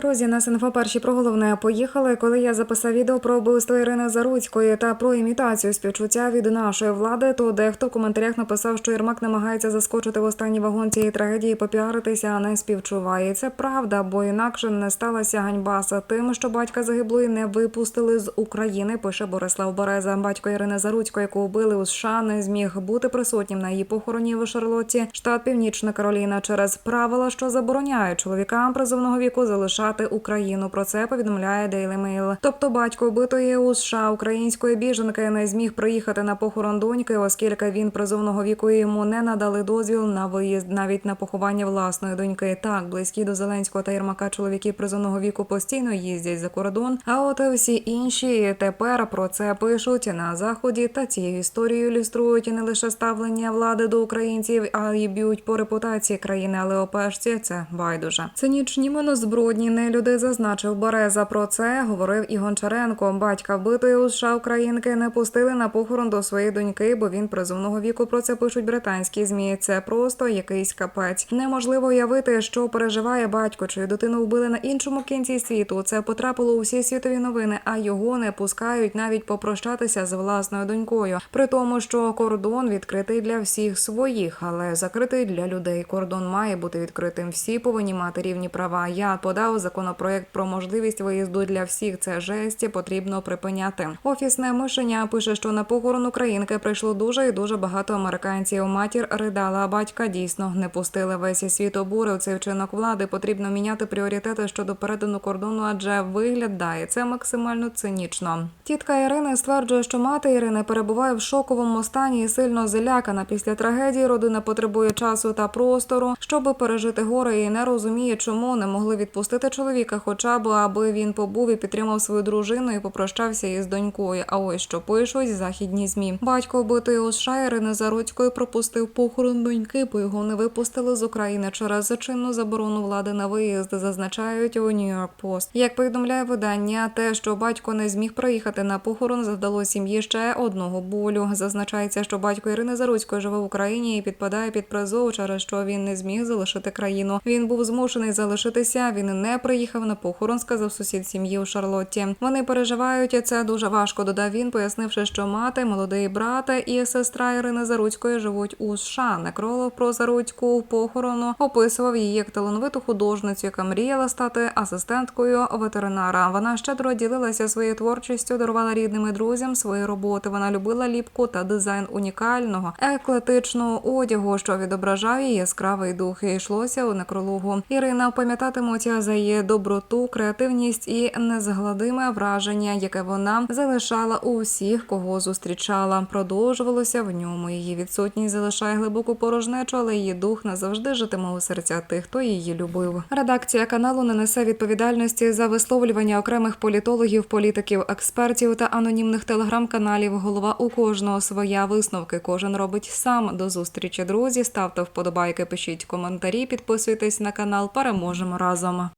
Друзі, нас інфо перші про головне поїхали. Коли я записав відео про вбивство Ірини Заруцької та про імітацію співчуття від нашої влади, то дехто в коментарях написав, що Єрмак намагається заскочити в останній вагон цієї трагедії, попіаритися, а не співчуває. Це правда, бо інакше не сталася ганьба за тим, що батька загиблої не випустили з України. Пише Борислав Береза. Батько Ірини Заруцької, яку вбили у США, не зміг бути присутнім на її похороні в Шарлотті, штат Північна Кароліна, через правила, що забороняють чоловікам призовного віку залишати Україну. Про це повідомляє Daily Mail. Тобто батько вбитої у США української біженки не зміг приїхати на похорон доньки, оскільки він призовного віку йому не надали дозвіл на виїзд навіть на поховання власної доньки. Так, близькі до Зеленського та Єрмака чоловіки призовного віку постійно їздять за кордон. А от всі інші тепер про це пишуть на заході. Та цією історією ілюструють не лише ставлення влади до українців, а й б'ють по репутації країни. Але опешці це байдуже. Цинічні монозбродні нелюди зазначив Береза. Про це говорив і Гончаренко. Батька вбитої у США українки не пустили на похорон до своєї доньки, бо він призовного віку. Про це пишуть британські змі. Це просто якийсь капець. Неможливо уявити, що переживає батько, чию дитину вбили на іншому кінці світу. Це потрапило у всі світові новини, а його не пускають навіть попрощатися з власною донькою. При тому, що кордон відкритий для всіх своїх, але закритий для людей. Кордон має бути відкритим. Всі повинні мати рівні права. Я подав законопроект про можливість виїзду для всіх. Це жесті потрібно припиняти. Офісне мишення пише, що на похорон українки прийшло дуже і дуже багато американців. Матір ридала, а батька дійсно не пустили. Весь світ обурив цей вчинок влади. Потрібно міняти пріоритети щодо перетину кордону, адже виглядає це максимально цинічно. Тітка Ірини стверджує, що мати Ірини перебуває в шоковому стані і сильно залякана. Після трагедії родина потребує часу та простору, щоб пережити горе, і не розуміє, чому не могли відпустити чоловіка, хоча б аби він побув і підтримав свою дружину і попрощався із донькою. А ось що пишуть західні змі. Батько вбитої у США Ірини Заруцької пропустив похорон доньки, бо його не випустили з України через зачинну заборону влади на виїзд. Зазначають у Нью-Йорк Пост. Як повідомляє видання, те, що батько не зміг приїхати на похорон, завдало сім'ї ще одного болю. Зазначається, що батько Ірини Заруцької живе в Україні і підпадає під призов, через що він не зміг залишити країну. Він був змушений залишитися. Він не приїхав на похорон, сказав сусід сім'ї у Шарлотті. Вони переживають це дуже важко. Додав він, пояснивши, що мати, молодий брат і сестра Ірини Заруцької живуть у США. Некролог про Заруцьку похорону описував її як талановиту художницю, яка мріяла стати асистенткою ветеринара. Вона щедро ділилася своєю творчістю, дарувала рідним і друзям свої роботи. Вона любила ліпку та дизайн унікального еклетичного одягу, що відображав її яскравий дух. І йшлося у некрологу. Ірина пам'ятатиметься за доброту, креативність і незгладиме враження, яке вона залишала у всіх, кого зустрічала. Продовжувалося в ньому. Її відсутність залишає глибоку порожнечу, але її дух назавжди житиме у серцях тих, хто її любив. Редакція каналу не несе відповідальності за висловлювання окремих політологів, політиків, експертів та анонімних телеграм-каналів. Голова у кожного своя висновки. Кожен робить сам. До зустрічі, друзі. Ставте вподобайки, пишіть коментарі, підписуйтесь на канал. Переможемо разом.